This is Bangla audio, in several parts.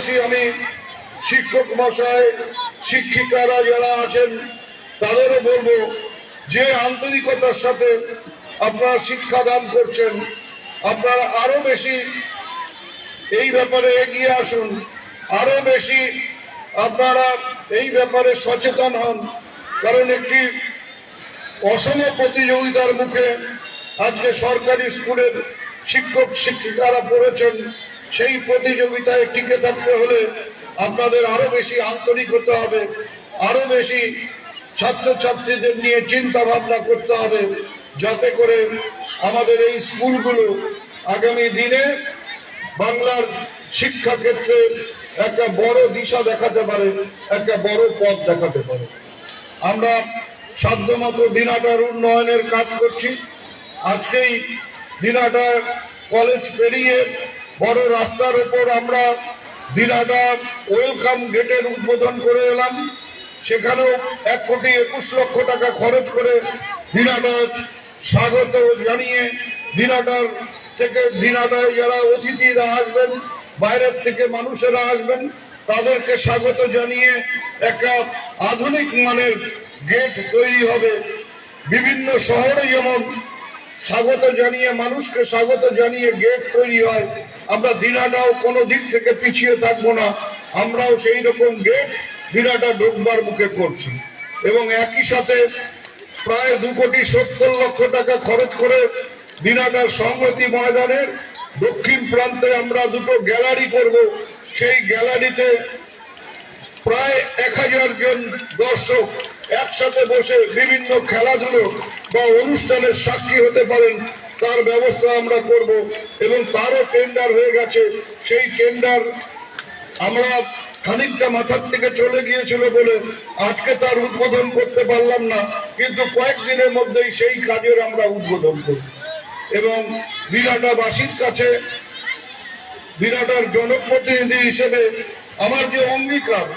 পাশাপাশি আমি শিক্ষক মশাই শিক্ষিকারা যারা আছেন, তাদেরও বলব যে আন্তরিকতার সাথে আপনারা শিক্ষাদান করছেন, আপনারা আরও বেশি এই ব্যাপারে এগিয়ে আসুন, আরও বেশি আপনারা এই ব্যাপারে সচেতন হন, কারণ একটি অসম প্রতিযোগিতার মুখে আজকে সরকারি স্কুলের শিক্ষক, শিক্ষিকারা পড়েছেন। সেই প্রতিযোগিতায় টিকে থাকতে হলে আপনাদের আরও বেশি আন্তরিক হতে হবে, আরও বেশি ছাত্রছাত্রীদের নিয়ে চিন্তা ভাবনা করতে হবে, যাতে করে আমাদের এই স্কুলগুলো আগামী দিনে বাংলার শিক্ষা ক্ষেত্রে একটা বড় দিশা দেখাতে পারে, একটা বড় পথ দেখাতে পারে। আমরা সাধ্যমতো দিনাটার উন্নয়নের কাজ করছি। আজকেই দিনাটা কলেজ পেরিয়ে বড় রাস্তার উপর আমরা দিনাটা ওয়েলকাম গেটের উদ্বোধন করে এলাম। সেখানেও এক কোটি একুশ লক্ষ টাকা খরচ করে দিনাটা স্বাগত জানিয়ে দিনাটার থেকে দিনাটায় যারা অতিথিরা আসবেন, বাইরের থেকে মানুষেরা আসবেন, তাদেরকে স্বাগত জানিয়ে একটা আধুনিক মানের গেট তৈরি হবে। বিভিন্ন শহরে যেমন স্বাগত জানিয়ে, মানুষকে স্বাগত জানিয়ে গেট তৈরি হয় আমরা দিনাটাও কোনো দিক থেকে পিছিয়ে থাকব না। আমরাও সেই রকম গেট দিনাটা ঢুকবার মুখে করছি এবং একই সাথে প্রায় দু কোটি সত্তর লক্ষ টাকা খরচ করে দিনাটার সংহতি ময়দানের দক্ষিণ প্রান্তে আমরা দুটো গ্যালারি করব। সেই গ্যালারিতে প্রায় এক হাজার জন দর্শক একসাথে বসে বিভিন্ন খেলাধুলো বা অনুষ্ঠানের সাক্ষী হতে পারেন। তার ব্যবস্থা আমরা করব এবং তারও টেন্ডার হয়ে গেছে। সেই টেন্ডার আমরা খানিকটা মাথার থেকে চলে গিয়েছিল বলে আজকে তার উদ্বোধন করতে পারলাম না। কিন্তু কয়েকদিনের মধ্যেই সেই কাজের আমরা উদ্বোধন করব। এবং বিরাটাবাসীর কাছে দিনাটার জনপ্রতিনিধি হিসেবে আমার যে অঙ্গীকার,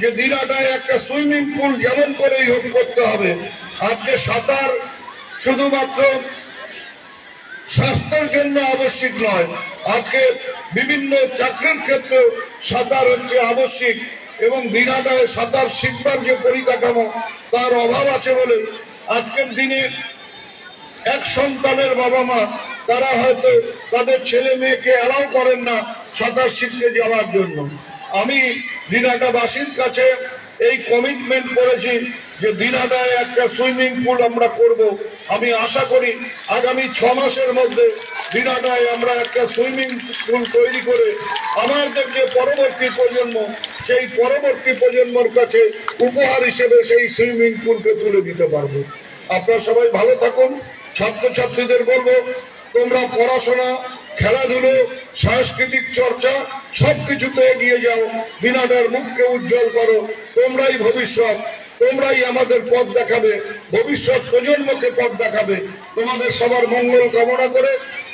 যে দিনাটায় একটা সুইমিং পুল যেমন করেই হোক করতে হবে, আজকে সাঁতার শুধুমাত্র স্বাস্থ্যের জন্য আবশ্যিক নয়। আজকে বিভিন্ন চাকরির ক্ষেত্রে সাঁতার হচ্ছে আবশ্যিক এবং দিনাটায় সাঁতার শিখবার যে পরিকাঠামো, তার অভাব আছে বলে আজকের দিনে এক সন্তানের বাবা মা, তারা হয়তো তাদের ছেলে মেয়েকে অ্যালাউ করেন না সাঁতার শিখতে যাওয়ার জন্য। আমি দিনাটাবাসীর কাছে এই কমিটমেন্ট করেছি যে দিনাটায় একটা সুইমিং পুল আমরা করব, আমি আশা করি আগামী ছ মাসের মধ্যে দিনাটায় আমরা একটা সুইমিং পুল তৈরি করে আমাদের যে পরবর্তী প্রজন্ম, সেই পরবর্তী প্রজন্মর কাছে উপহার হিসেবে সেই সুইমিং পুলকে তুলে দিতে পারব। আপনারা সবাই ভালো থাকুন। ছাত্রছাত্রীদের বলব, তোমরা পড়াশোনা, খেলাধুলো, সাংস্কৃতিক চর্চা, সবকিছুতে এগিয়ে যাও। দিনাটার মুখকে উজ্জ্বল করো। তোমরাই ভবিষ্যৎ। তোমরাই আমাদের পথ দেখাবে ভবিষ্যৎ প্রজন্মকে পথ দেখাবে। তোমাদের সবার মঙ্গল কামনা করে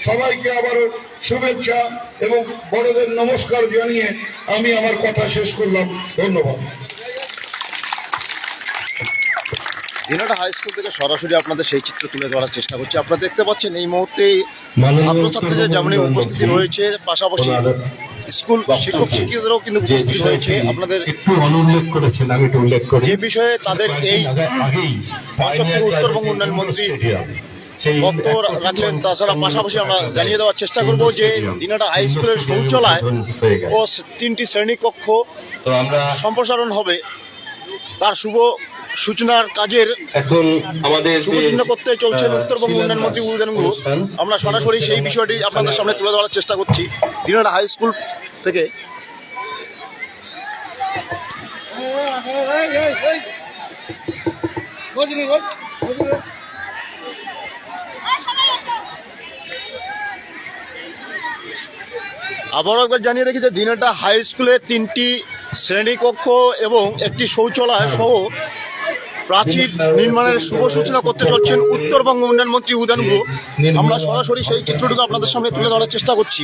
সবাইকে আবার শুভেচ্ছা এবং বড়দের নমস্কার জানিয়ে আমি আমার কথা শেষ করলাম। ধন্যবাদ। দিনাটা হাই স্কুল থেকে সরাসরি আপনাদের সেই চিত্র তুলে ধরার চেষ্টা করছি। আপনারা দেখতে পাচ্ছেন এই মুহূর্তে ছাত্রছাত্রীদের যেমন উপস্থিতি রয়েছে পাশাপাশি স্কুল শিক্ষক শিক্ষিকাদেরও কিন্তু উপস্থিত রয়েছে। আপনাদের একটু অনুল্লেখ করেছেন আমি একটু উল্লেখ করি। যে বিষয়ে তাদের এই আগেই পঞ্চমপুর উত্তরবঙ্গ উন্নয়ন মন্ত্রী বক্তব্য রাখলেন। তাছাড়া পাশাপাশি আমরা জানিয়ে দেওয়ার চেষ্টা করব যে দিনাটা হাই স্কুলের শৌচালয় ও তিনটি শ্রেণীকক্ষ তো আমরা সম্প্রসারণ হবে। তার শুভ সূচনার কাজের এখন আমাদের শুভ সূচনা করতে চলছেন উত্তরবঙ্গ উন্নয়ন মন্ত্রী উদয়ন আমরা সরাসরি সেই বিষয়টি আপনাদের সামনে তুলে ধরার চেষ্টা করছি। দিনাটা হাই স্কুল থেকে আবারও একবার জানিয়ে রেখেছে দিনাটা হাই স্কুলে তিনটি শ্রেণীকক্ষ এবং একটি শৌচালয় সহ প্রাচীর নির্মাণের শুভ সূচনা করতে চলছেন উত্তরবঙ্গ উন্নয়ন মন্ত্রী উদয়ন গুহ। আমরা সরাসরি সেই চিত্রটুকু আপনাদের সামনে তুলে ধরার চেষ্টা করছি।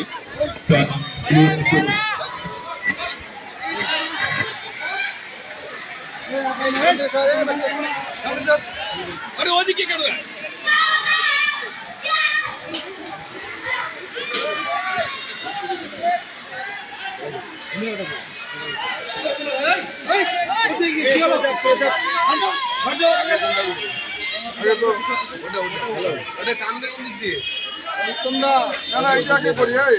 আরে ওদিকে কেন? তোমরা না না এটা কে করি এই।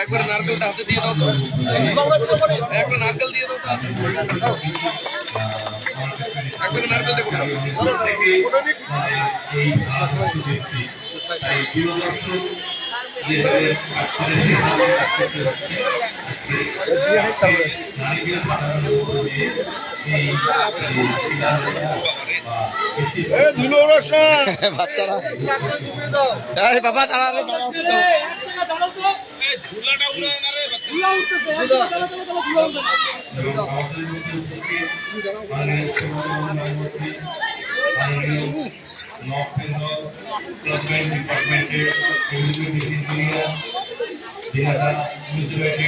একবার নারকেলটা হাতে দিয়ে দাও তো একবার নারকেল দিয়ে দাও একবার নারকেল দেখো এই দর্শক যেভাবে আজকের সিদ্ধান্ত করতে যাচ্ছে নারীকে বানানোর উপরে এই সিদ্ধান্তটা বা একটি এবং আমাদের মধ্যে উপস্থিত মাননীয় প্রধানমন্ত্রী মাননীয় নর্থ বেঙ্গল ডেভেলপমেন্ট ডিপার্টমেন্টের ইঞ্জিনিয়ার দিনাজা মিউনিসিপ্যালিটি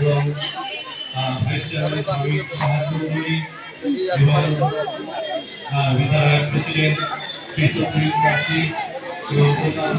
এবং ভাইস চেয়ারম্যান এবং বিধায়ক প্রেসিডেন্ট শ্রী চৌধুরী প্রার্থী এবং অন্যান্য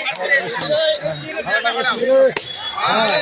হ্যাঁ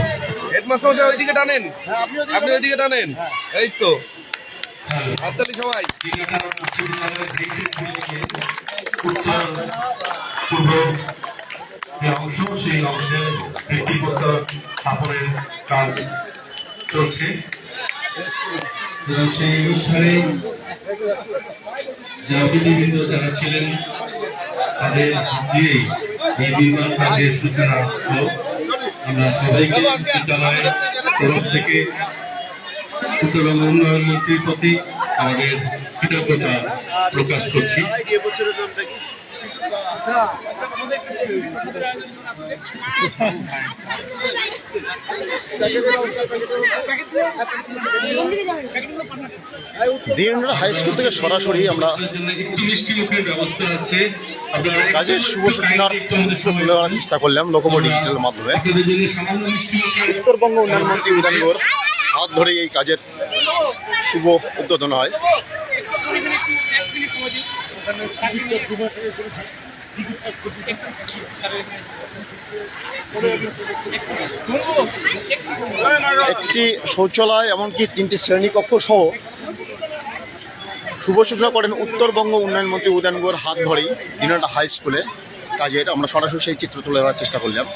হেডমাস্টার মশাই ওইদিকে টানেন। আপনি ওইদিকে টানেন। এই তো। হাততালি সবাই। যে অংশ সেই অনুষ্ঠানে যে যারা ছিলেন তাদের দিয়েই এই নির্মাণ কাজের সূচনা হলো আমরা সবাইকে বিদ্যালয়ের তরফ থেকে সুতরাং উন্নয়ন মন্ত্রীর প্রতি আমাদের কৃতজ্ঞতা প্রকাশ করছি। দিনরা হাই স্কুল থেকে সরাসরি আমরা কাজের শুভ সূচনার তুলে ধরার চেষ্টা করলাম লোকমো ডিজিটালের মাধ্যমে। উত্তরবঙ্গ উন্নয়ন মন্ত্রী উদানগর হাত ধরে এই কাজের শুভ উদ্বোধন হয়। একটি শৌচালয়, এমনকি তিনটি শ্রেণীকক্ষ সহ শুভ সূচনা করেন উত্তরবঙ্গ উন্নয়ন মন্ত্রী উদানগর হাত ধরেই দিনাটা হাই স্কুলে। কাজের আমরা সরাসরি সেই চিত্র তুলে ধরার চেষ্টা করলাম।